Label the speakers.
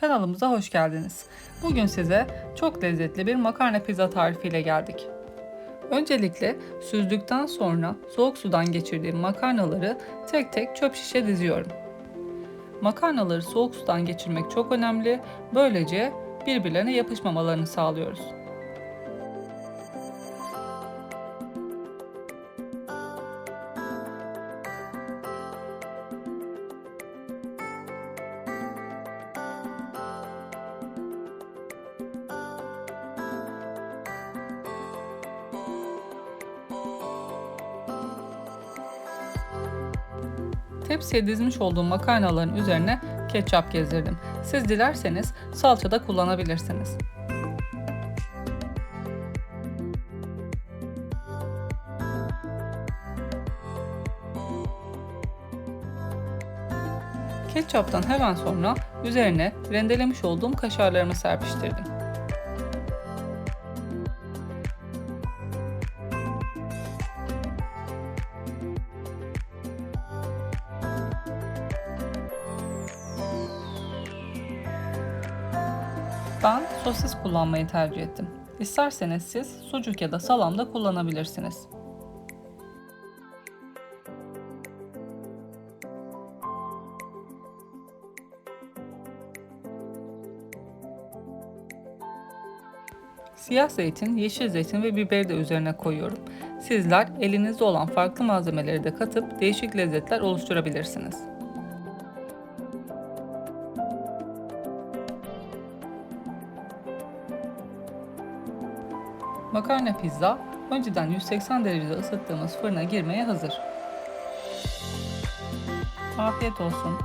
Speaker 1: Kanalımıza hoş geldiniz. Bugün size çok lezzetli bir makarna pizza tarifiyle geldik. Öncelikle süzdükten sonra soğuk sudan geçirdiğim makarnaları tek tek çöp şişe diziyorum. Makarnaları soğuk sudan geçirmek çok önemli. Böylece birbirlerine yapışmamalarını sağlıyoruz. Tepsiye dizmiş olduğum makarnaların üzerine ketçap gezdirdim. Siz dilerseniz salça da kullanabilirsiniz. Ketçaptan hemen sonra üzerine rendelemiş olduğum kaşarlarımı serpiştirdim. Ben sosis kullanmayı tercih ettim. İsterseniz siz sucuk ya da salam da kullanabilirsiniz. Siyah zeytin, yeşil zeytin ve biberi de üzerine koyuyorum. Sizler elinizde olan farklı malzemeleri de katıp değişik lezzetler oluşturabilirsiniz. Makarna pizza önceden 180 derecede ısıttığımız fırına girmeye hazır. Afiyet olsun.